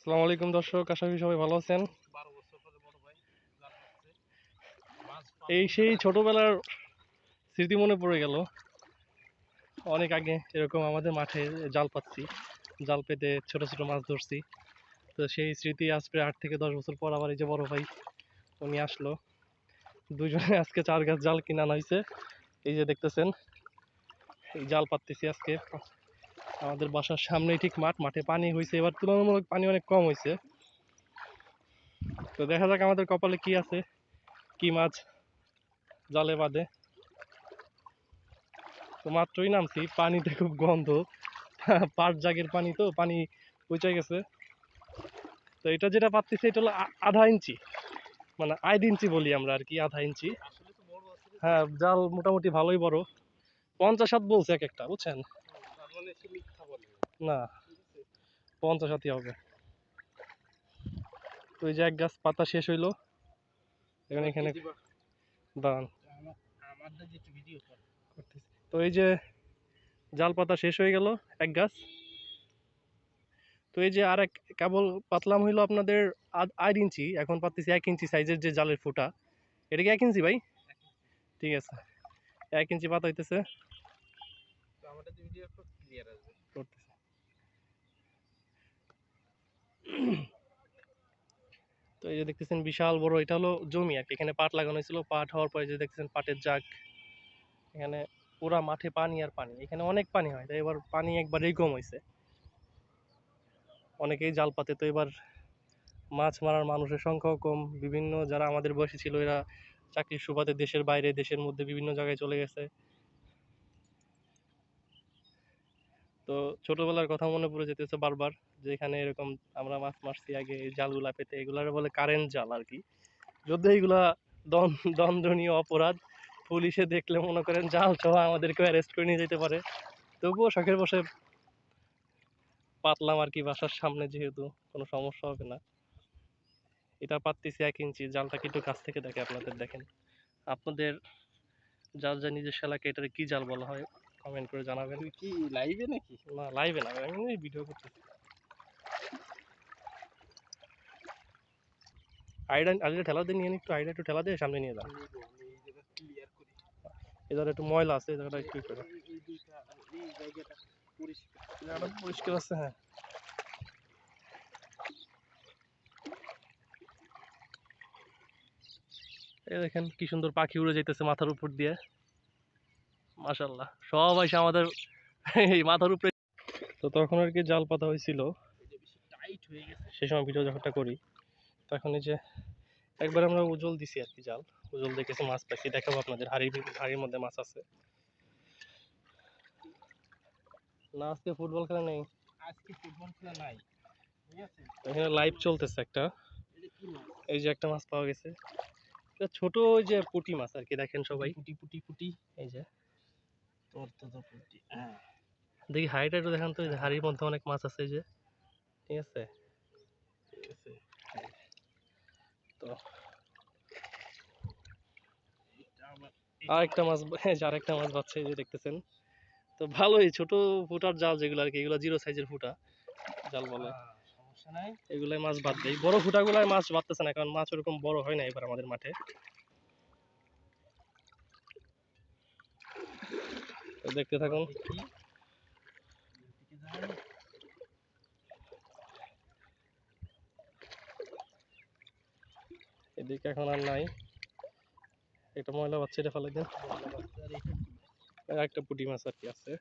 আসসালামু আলাইকুম দর্শক আশা করি সবাই ভালো আছেন। এই সেই ছোটবেলার স্মৃতি মনে পড়ে গেল। অনেক আগে এরকম আমাদের মাঠে জাল পাচ্ছি জাল পেতে ছোট ছোট মাছ ধরছি। তো সেই স্মৃতি আজ প্রায় আট থেকে দশ বছর পর আবার এই যে বড় ভাই উনি আসলো। দুজনে আজকে চার গাছ জাল কিনা হয়েছে। এই যে দেখতেছেন এই জাল পাততেছি আজকে। আমাদের বাসার সামনেই ঠিক মাঠ মাঠে পানি হয়েছে এবার তুলনামূলক পানি অনেক কম হয়েছে তো দেখা যাক আমাদের কপালে কি আছে কি মাছ জালে বাঁধে। তো মাত্রই নামছি পানিতে খুব গন্ধ। পাট জাগের পানি তো পানি পচে গেছে। তো এটা যেটা পাচ্ছি এটা হলো আধা ইঞ্চি। মানে আধ ইঞ্চি বলি আমরা আর কি আধা ইঞ্চি। হ্যাঁ জাল মোটামুটি ভালোই বড়। পঞ্চাশ হাত বলছে এক একটা বুঝছেন তার মানে সে মিথ্যা বলে না পঞ্চাশ হাতই হবে। তো এই যে এক গাছ পাতা শেষ হইল। এখন এখানে দাঁড়ান। তো এই যে জাল পাতা শেষ হয়ে গেল এক গাছ। তো এই যে আর এক কেবল পাতলাম হইল আপনাদের আড় ইঞ্চি। এখন পাচ্ছি এক ইঞ্চি সাইজের যে জালের ফুটা। এটা কি এক ইঞ্চি ভাই? ঠিক আছে। এক ইঞ্চি পাতা হইতেছে। তো তো এই যে দেখতেছেন বিশাল বড়, এটা হলো জমি আর এখানে পাট লাগানো হয়েছিল, পাট হওয়ার পরে যে দেখতেছেন পাটের জাগ, এখানে পুরা মাঠে পানি আর পানি। এখানে অনেক পানি হয়, তাই এবার পানি একবারেই কম হয়েছে। অনেকেই জাল পাতে তো এবার মাছ মারার মানুষের সংখ্যাও কম। বিভিন্ন যারা আমাদের বয়সী ছিল, এরা চাকরির সুবাদে দেশের বাইরে, দেশের মধ্যে বিভিন্ন জায়গায় চলে গেছে। তো ছোটবেলার কথা মনে পড়ে যেতেছে বারবার যে এখানে এরকম আমরা মাছ মারছি আগে, এই জালগুলা পেতে, এগুলার বলে কারেন্ট জাল আর কি যদি এইগুলা দন দণ্ডনীয় অপরাধ, পুলিশে দেখলে মনে করেন জাল সহ আমাদেরকে অ্যারেস্ট করে নিয়ে যেতে পারে। তবুও শখের বসে পাতলাম আর কি বাসার সামনে যেহেতু, কোনো সমস্যা হবে না। এটা পাততেছি এক ইঞ্চি, জালটা কি একটু কাছ থেকে দেখে আপনাদের দেখেন। আপনাদের যার যা নিজস্ব এলাকায় এটার কি জাল বলা হয়? কমেন্ট করে জানাবেন। কি লাইভে নাকি? না লাইভে না আমি ভিডিও করতেছি আইডা আইডা ঠেলা দিয়ে নিয়ে একটু আইডা একটু ঠেলা দিয়ে সামনে নিয়ে যান এই জায়গাটা একটু ময়লা আছে এই জায়গাটা একটু জায়গাটা পরিষ্কার আছে হ্যাঁ। এই দেখেন কি সুন্দর পাখি উড়ে যাইতেছে মাথার উপর দিয়ে। মাশাল্লাহ সব এসে আমাদের এই মাথার উপরে তো তখন আর কি জাল পাতা হয়েছিল। এটা বেশি টাইট হয়ে গেছে সেই সময় ভিডিও যখনটা করি তখন এই যে একবার আমরা উজল দিছি আর কি জাল। উজল দিয়ে কিছু মাছ পাইছি দেখাবো আপনাদের। হাড়ির হাড়ির মধ্যে মাছ আছে। না আজকে ফুটবল খেলা নেই। আজকে ফুটবল খেলা নাই। এখানে লাইভ চলতেছে একটা। এই যে একটা মাছ পাওয়া গেছে। এটা ছোট ওই যে পুঁটি মাছ আর কি দেখেন সবাই। পুটি পুটি পুটি। এই যে। দেখি হাড়িটা একটু দেখান তো হাড়ির মধ্যে অনেক মাছ আছে যে। ঠিক আছে? ঠিক আছে তো। এটা আবার আর একটা মাছ হ্যাঁ আরেকটা মাছ বাচ্চা এই যে দেখতেছেন। তো ভালোই ছোট ফুটার জাল যেগুলো আর কি এগুলো জিরো সাইজের ফুটা জাল বলে। আহ, এগুলাই মাছ বাদ দেয় বড় ফুটাগুলাই মাছ বাড়তেছে না কারণ মাছ ওরকম বড় হয় না এবার আমাদের মাঠে। দেখতে থাকুন। এদিকে এখন আর নাই। একটা ময়লা বাচ্চা এটা ফেলে একটা পুটি মাছ আর কি আছে।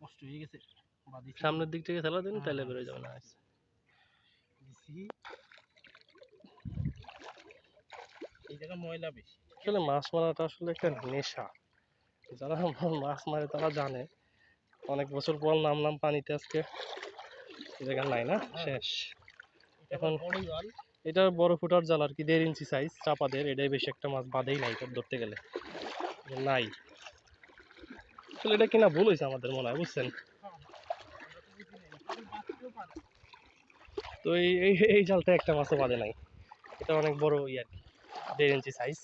কষ্ট হয়ে গেছে সামনের দিক থেকে ফেলা দিন, তাহলে বেরোয় যাবে না। এই জায়গা ময়লা বেশি। আসলে মাছ মারাটা আসলে একটা নেশা। যারা মাছ মারে তারা জানে। অনেক বছর পর নামলাম পানিতে আজকে। জায়গা নাই না? হ্যাঁ। শেষ। এটা এখন- এটা বড় ফুটার জাল আর কি দেড় ইঞ্চি সাইজ চাপাদের এটাই বেশি একটা মাছ বাদেই নাই ধরতে গেলে। নাই। আসলে এটা কিনা ভুল হয়েছে আমাদের মনে হয় বুঝছেন? তো এই এই জালটা একটা মাছও বাদে নাই। এটা অনেক বড় ই আর কি দেড় ইঞ্চি সাইজ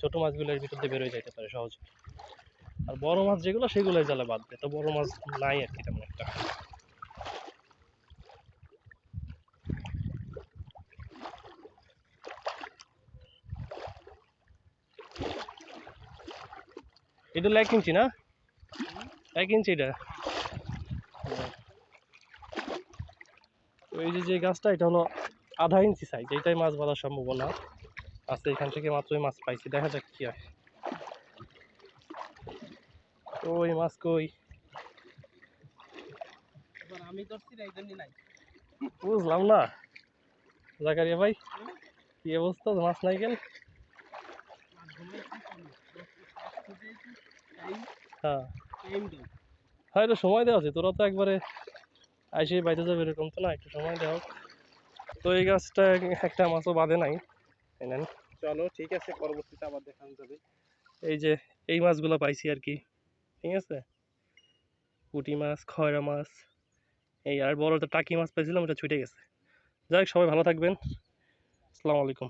ছোট মাছগুলোর ভিতর দিয়ে বেরোয় যাইতে পারে সহজে। আর বড় মাছ যেগুলো সেগুলোই জালে বাদ দেয় তো বড় মাছ নাই আর কি তেমন একটা। এটা এক ইঞ্চি না? এক ইঞ্চি এটা? ওই যে যে গাছটা, এটা হলো আধা ইঞ্চি সাইজ এটাই মাছ বাঁধার সম্ভাবনা। আছে এখান থেকে মাত্রই মাছ পাইছি। দেখা যাক কি হয়। ওই মাছ কই? আমি ধরছি না এই জন্যই নাই। বুঝলাম না। জাকারিয়া ভাই কি অবস্থা? মাছ নাই গেল টাইম হ্যাঁ। হ্যাঁ একটু সময় দেওয়া আছে তোরা তো একবারে আইসে বাইতে যাবে এরকম তো না একটু সময় দেওয়া হোক। তো এই গাছটা একটা মাছও বাঁধে নাই। নেন চলো ঠিক আছে পরবর্তীতে আবার দেখানো যাবে। এই যে এই মাছগুলো পাইছি আর কি ঠিক আছে? পুঁটি মাছ খয়রা মাছ এই আর বড় একটা টাকি মাছ পাইছিলাম ওটা ছুটে গেছে। যাই হোক, সবাই ভালো থাকবেন। আসসালামু আলাইকুম।